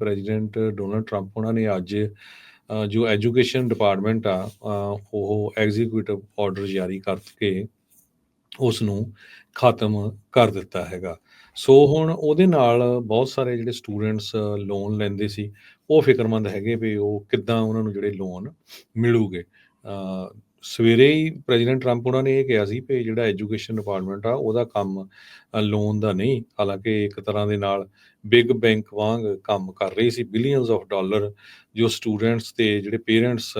President Donald Trump ਉਹਨਾਂ ਨੇ ਅੱਜ ਜੋ ਐਜੂਕੇਸ਼ਨ ਡਿਪਾਰਟਮੈਂਟ ਆ ਉਹ ਐਗਜ਼ੀਕਿਊਟਿਵ ਆਰਡਰ ਜਾਰੀ ਕਰਕੇ ਉਸ ਨੂੰ ਖਤਮ ਕਰ ਦਿੱਤਾ ਹੈਗਾ। ਸੋ ਹੁਣ ਉਹਦੇ ਨਾਲ ਬਹੁਤ ਸਾਰੇ ਜਿਹੜੇ ਸਟੂਡੈਂਟਸ ਲੋਨ ਲੈਂਦੇ ਸੀ, ਉਹ ਫਿਕਰਮੰਦ ਹੈਗੇ ਵੀ ਉਹ ਕਿੱਦਾਂ ਉਹਨਾਂ ਨੂੰ ਜਿਹੜੇ ਲੋਨ ਮਿਲੂਗੇ। ਸਵੇਰੇ ਹੀ ਪ੍ਰੈਜ਼ੀਡੈਂਟ ਟਰੰਪ ਉਹਨਾਂ ਨੇ ਇਹ ਕਿਹਾ ਸੀ ਵੀ ਜਿਹੜਾ ਐਜੂਕੇਸ਼ਨ ਡਿਪਾਰਟਮੈਂਟ ਆ, ਉਹਦਾ ਕੰਮ ਲੋਨ ਦਾ ਨਹੀਂ, ਹਾਲਾਂਕਿ ਇੱਕ ਤਰ੍ਹਾਂ ਦੇ ਨਾਲ ਬਿਗ ਬੈਂਕ ਵਾਂਗ ਕੰਮ ਕਰ ਰਹੀ ਸੀ ਬਿਲੀਅਨਸ ਆਫ ਡਾਲਰ ਜੋ ਸਟੂਡੈਂਟਸ ਤੇ ਜਿਹੜੇ ਪੇਰੈਂਟਸ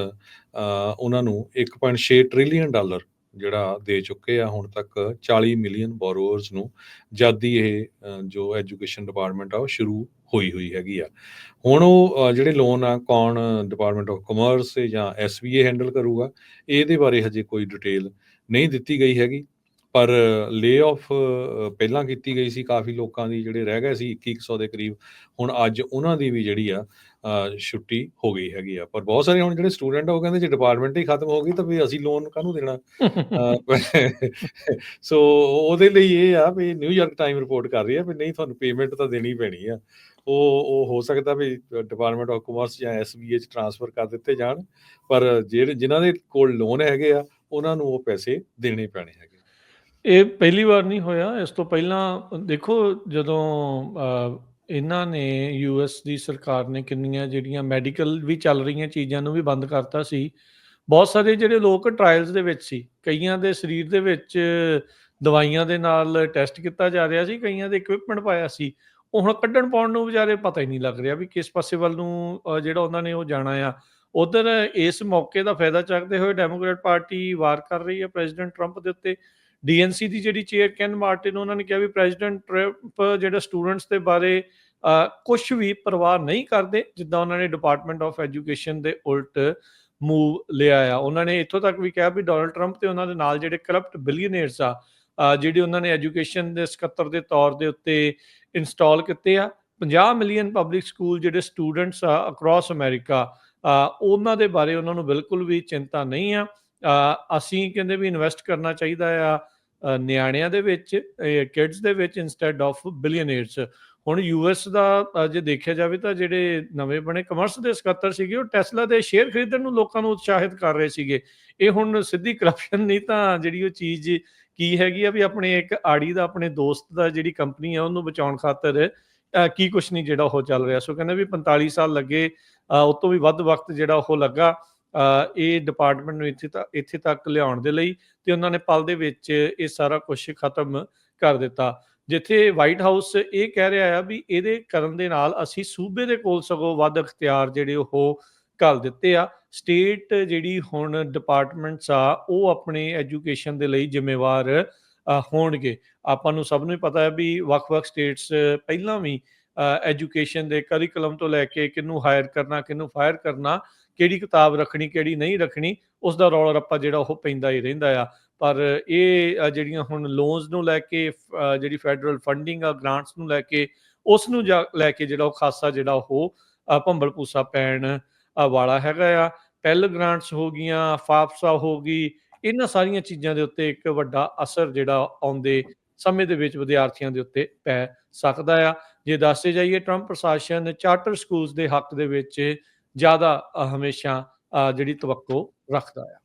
ਉਹਨਾਂ ਨੂੰ 1.6 ਟ੍ਰਿਲੀਅਨ ਡਾਲਰ ਜਿਹੜਾ ਦੇ ਚੁੱਕੇ ਆ, ਹੁਣ ਤੱਕ 40 ਮਿਲੀਅਨ ਬੋਰੋਅਰਸ ਨੂੰ ਜਦ ਹੀ ਇਹ ਜੋ ਐਜੂਕੇਸ਼ਨ ਡਿਪਾਰਟਮੈਂਟ ਆ, ਉਹ ਸ਼ੁਰੂ ਹੋਈ ਹੋਈ ਹੈਗੀ ਆ। ਹੁਣ ਉਹ ਜਿਹੜੇ ਲੋਨ ਆ, ਕੌਣ ਡਿਪਾਰਟਮੈਂਟ ਆਫ ਕਮਰਸ ਜਾਂ ਐਸਬੀਏ ਹੈਂਡਲ ਕਰੂਗਾ, ਇਹਦੇ ਬਾਰੇ ਹਜੇ ਕੋਈ ਡਿਟੇਲ ਨਹੀਂ ਦਿੱਤੀ ਗਈ ਹੈਗੀ। ਪਰ ਲੇ ਆਫ ਪਹਿਲਾਂ ਕੀਤੀ ਗਈ ਸੀ, ਕਾਫੀ ਲੋਕਾਂ ਦੀ ਜਿਹੜੇ ਰਹਿ ਗਏ ਸੀ 2100 ਦੇ ਕਰੀਬ, ਹੁਣ ਅੱਜ ਉਹਨਾਂ ਦੀ ਵੀ ਜਿਹੜੀ ਆ ਛੁੱਟੀ ਹੋ ਗਈ ਹੈਗੀ ਆ। ਪਰ ਬਹੁਤ ਸਾਰੇ ਹੁਣ ਜਿਹੜੇ ਸਟੂਡੈਂਟ ਆ, ਉਹ ਕਹਿੰਦੇ ਜੇ ਡਿਪਾਰਟਮੈਂਟ ਹੀ ਖਤਮ ਹੋ ਗਈ, ਤਾਂ ਵੀ ਅਸੀਂ ਲੋਨ ਕਾਹਨੂੰ ਦੇਣਾ? ਸੋ ਉਹਦੇ ਲਈ ਇਹ ਆ ਵੀ ਨਿਊਯਾਰਕ ਟਾਈਮ ਰਿਪੋਰਟ ਕਰ ਰਹੀ ਆ ਵੀ ਨਹੀਂ, ਤੁਹਾਨੂੰ ਪੇਮੈਂਟ ਤਾਂ ਦੇਣੀ ਪੈਣੀ ਆ। ਉਹ ਉਹ ਹੋ ਸਕਦਾ ਵੀ ਡਿਪਾਰਟਮੈਂਟ ਆਫ ਕਾਮਰਸ ਜਾਂ ਐਸਬੀਏ ਚ ਟ੍ਰਾਂਸਫਰ ਕਰ ਦਿੱਤੇ ਜਾਣ, ਪਰ ਜਿਹੜੇ, ਜਿਨ੍ਹਾਂ ਦੇ ਕੋਲ ਲੋਨ ਹੈਗੇ ਆ, ਉਹਨਾਂ ਨੂੰ ਉਹ ਪੈਸੇ ਦੇਣੇ ਪੈਣੇ ਹੈਗੇ। ਇਹ ਪਹਿਲੀ ਵਾਰ ਨਹੀਂ ਹੋਇਆ। ਇਸ ਤੋਂ ਪਹਿਲਾਂ ਦੇਖੋ ਜਦੋਂ ਇਹਨਾਂ ਨੇ ਯੂਐਸ ਦੀ ਸਰਕਾਰ ਨੇ ਕਿੰਨੀਆਂ ਜਿਹੜੀਆਂ ਮੈਡੀਕਲ ਵੀ ਚੱਲ ਰਹੀਆਂ ਚੀਜ਼ਾਂ ਨੂੰ ਵੀ ਬੰਦ ਕਰਤਾ ਸੀ। ਬਹੁਤ ਸਾਰੇ ਜਿਹੜੇ ਲੋਕ ਟ੍ਰਾਇਲਸ ਦੇ ਵਿੱਚ ਸੀ, ਕਈਆਂ ਦੇ ਸਰੀਰ ਦੇ ਵਿੱਚ ਦਵਾਈਆਂ ਦੇ ਨਾਲ ਟੈਸਟ ਕੀਤਾ ਜਾ ਰਿਹਾ ਸੀ, ਕਈਆਂ ਦੇ ਇਕਵਿਪਮੈਂਟ ਪਾਇਆ ਸੀ। ਉਹ ਹੁਣ ਕੱਢਣ ਪਾਉਣ ਨੂੰ ਵਿਚਾਰੇ ਪਤਾ ਹੀ ਨਹੀਂ ਲੱਗ ਰਿਹਾ ਵੀ ਕਿਸ ਪਾਸੇ ਵੱਲ ਨੂੰ ਜਿਹੜਾ ਉਹਨਾਂ ਨੇ ਉਹ ਜਾਣਾ ਆ। ਉਧਰ ਇਸ ਮੌਕੇ ਦਾ ਫਾਇਦਾ ਚੱਕਦੇ ਹੋਏ ਡੈਮੋਕ੍ਰੈਟ ਪਾਰਟੀ ਵਾਰ ਕਰ ਰਹੀ ਹੈ ਪ੍ਰੈਜ਼ੀਡੈਂਟ ਟਰੰਪ ਦੇ ਉੱਤੇ। ਡੀਐਨਸੀ ਦੀ ਜਿਹੜੀ ਚੇਅਰ ਕੈਨ ਮਾਰਟਿਨ ਉਹਨਾਂ ਨੇ ਕਿਹਾ ਵੀ ਪ੍ਰੈਜ਼ੀਡੈਂਟ ਟਰੰਪ ਜਿਹੜਾ ਸਟੂਡੈਂਟਸ ਦੇ ਬਾਰੇ ਕੁਝ ਵੀ ਪਰਵਾਹ ਨਹੀਂ ਕਰਦੇ ਜਿੱਦਾਂ ਉਹਨਾਂ ਨੇ ਡਿਪਾਰਟਮੈਂਟ ਆਫ ਐਜੂਕੇਸ਼ਨ ਦੇ ਉਲਟ ਮੂਵ ਲਿਆ ਆ। ਉਹਨਾਂ ਨੇ ਇੱਥੋਂ ਤੱਕ ਵੀ ਕਿਹਾ ਵੀ ਡੋਨਲਡ ਟਰੰਪ ਤੇ ਉਹਨਾਂ ਦੇ ਨਾਲ ਜਿਹੜੇ ਕਰਪਟ ਬਿਲੀਅਨਰਸ ਆ ਅ, ਜਿਹੜੇ ਉਹਨਾਂ ਨੇ ਐਜੂਕੇਸ਼ਨ ਦੇ ਸਕੱਤਰ ਦੇ ਤੌਰ ਦੇ ਉੱਤੇ ਇੰਸਟਾਲ ਕੀਤੇ ਆ। 50 ਮਿਲੀਅਨ ਪਬਲਿਕ ਸਕੂਲ ਜਿਹੜੇ ਸਟੂਡੈਂਟਸ ਆ ਅਕ੍ਰੋਸ ਅਮਰੀਕਾ ਉਹਨਾਂ ਦੇ ਬਾਰੇ ਉਹਨਾਂ ਨੂੰ ਬਿਲਕੁਲ ਵੀ ਚਿੰਤਾ ਨਹੀਂ ਆ। ਅਸੀਂ ਕਹਿੰਦੇ ਵੀ ਇਨਵੈਸਟ ਕਰਨਾ ਚਾਹੀਦਾ ਆ ਨਿਆਣਿਆਂ ਦੇ ਵਿੱਚ ਕਿਡਸ ਦੇ ਵਿੱਚ ਇਨਸਟੈਡ ਆਫ ਬਿਲੀਅਨਰਸ ਹੁਣ ਯੂਐਸ ਦਾ ਜੇ ਦੇਖਿਆ ਜਾਵੇ ਤਾਂ ਜਿਹੜੇ ਨਵੇਂ ਬਣੇ ਕਮਰਸ ਦੇ ਸਕੱਤਰ ਸੀਗੇ ਉਹ ਟੈਸਲਾ ਦੇ ਸ਼ੇਅਰ ਖਰੀਦਣ ਨੂੰ ਲੋਕਾਂ ਨੂੰ ਉਤਸ਼ਾਹਿਤ ਕਰ ਰਹੇ ਸੀਗੇ। ਇਹ ਹੁਣ ਸਿੱਧੀ ਕਰਪਸ਼ਨ ਨਹੀਂ ਤਾਂ ਜਿਹੜੀ ਉਹ ਚੀਜ਼ ਕੀ ਹੈਗੀ ਆ ਵੀ ਆਪਣੇ ਇੱਕ ਆੜੀ ਦਾ ਆਪਣੇ ਦੋਸਤ ਦਾ ਜਿਹੜੀ ਕੰਪਨੀ ਆ ਉਹਨੂੰ ਬਚਾਉਣ ਖਾਤਰ ਕੀ ਕੁਛ ਨਹੀਂ ਜਿਹੜਾ ਉਹ ਚੱਲ ਰਿਹਾ। ਸੋ ਕਹਿੰਦੇ ਵੀ 45 ਸਾਲ ਲੱਗੇ ਅ, ਉਹ ਤੋਂ ਵੀ ਵੱਧ ਵਕਤ ਜਿਹੜਾ ਉਹ ਲੱਗਾ। ਇਹ ਡਿਪਾਰਟਮੈਂਟ ਨੂੰ ਇੱਥੇ ਤੱਕ ਇੱਥੇ ਤੱਕ ਲਿਆਉਣ ਦੇ ਲਈ ਤੇ ਉਹਨਾਂ ਨੇ ਪਲ ਦੇ ਵਿੱਚ ਇਹ ਸਾਰਾ ਕੁਝ ਖਤਮ ਕਰ ਦਿੱਤਾ। ਜਿੱਥੇ ਵਾਈਟ ਹਾਊਸ ਇਹ ਕਹਿ ਰਿਹਾ ਆ ਵੀ ਇਹਦੇ ਕਰਨ ਦੇ ਨਾਲ ਅਸੀਂ ਸੂਬੇ ਦੇ ਕੋਲ ਸਗੋਂ ਵੱਧ ਅਖਤਿਆਰ ਜਿਹੜੇ ਉਹ ਘੱਲ ਦਿੱਤੇ ਆ। ਸਟੇਟ ਜਿਹੜੀ ਹੁਣ ਡਿਪਾਰਟਮੈਂਟਸ ਆ, ਉਹ ਆਪਣੇ ਐਜੂਕੇਸ਼ਨ ਦੇ ਲਈ ਜ਼ਿੰਮੇਵਾਰ ਹੋਣਗੇ। ਆਪਾਂ ਨੂੰ ਸਭ ਨੂੰ ਹੀ ਪਤਾ ਹੈ ਵੀ ਵੱਖ-ਵੱਖ ਸਟੇਟਸ ਪਹਿਲਾਂ ਵੀ ਐਜੂਕੇਸ਼ਨ ਦੇ ਕਰਿਕੂਲਮ ਤੋਂ ਲੈ ਕੇ ਕਿਹਨੂੰ ਹਾਇਰ ਕਰਨਾ, ਕਿਹਨੂੰ ਫਾਇਰ ਕਰਨਾ, ਕਿਹੜੀ ਕਿਤਾਬ ਰੱਖਣੀ, ਕਿਹੜੀ ਨਹੀਂ ਰੱਖਣੀ ਉਸ ਦਾ ਰੌਲਾ ਰੱਪਾ ਜਿਹੜਾ ਉਹ ਪੈਂਦਾ ਹੀ ਰਹਿੰਦਾ ਆ। ਪਰ ਇਹ ਜਿਹੜੀਆਂ ਹੁਣ ਲੋਨਸ ਨੂੰ ਲੈ ਕੇ ਜਿਹੜੀ ਫੈਡਰਲ ਫੰਡਿੰਗ ਆ ਗ੍ਰਾਂਟਸ ਨੂੰ ਲੈ ਕੇ, ਉਸ ਨੂੰ ਜਾ- ਲੈ ਕੇ ਜਿਹੜਾ ਉਹ ਖਾਸਾ ਜਿਹੜਾ ਉਹ ਭੰਬਲ ਪੂਸਾ ਪੈਣ ਵਾਲਾ ਹੈਗਾ ਆ। ਪੈਲ ਗ੍ਰਾਂਟਸ ਹੋ ਗਈਆਂ, ਫਾਫਸਾ ਹੋ ਗਈ, ਇਹਨਾਂ ਸਾਰੀਆਂ ਚੀਜ਼ਾਂ ਦੇ ਉੱਤੇ ਇੱਕ ਵੱਡਾ ਅਸਰ ਜਿਹੜਾ ਆਉਂਦੇ ਸਮੇਂ ਦੇ ਵਿੱਚ ਵਿਦਿਆਰਥੀਆਂ ਦੇ ਉੱਤੇ ਪੈ ਸਕਦਾ ਆ। ਜੇ ਦੱਸੇ ਜਾਈਏ ਟਰੰਪ ਪ੍ਰਸ਼ਾਸਨ ਚਾਰਟਰ ਸਕੂਲਸ ਦੇ ਹੱਕ ਦੇ ਵਿੱਚ ਜ਼ਿਆਦਾ ਹਮੇਸ਼ਾ ਜਿਹੜੀ ਤਵੱਕੋ ਰੱਖਦਾ ਆ।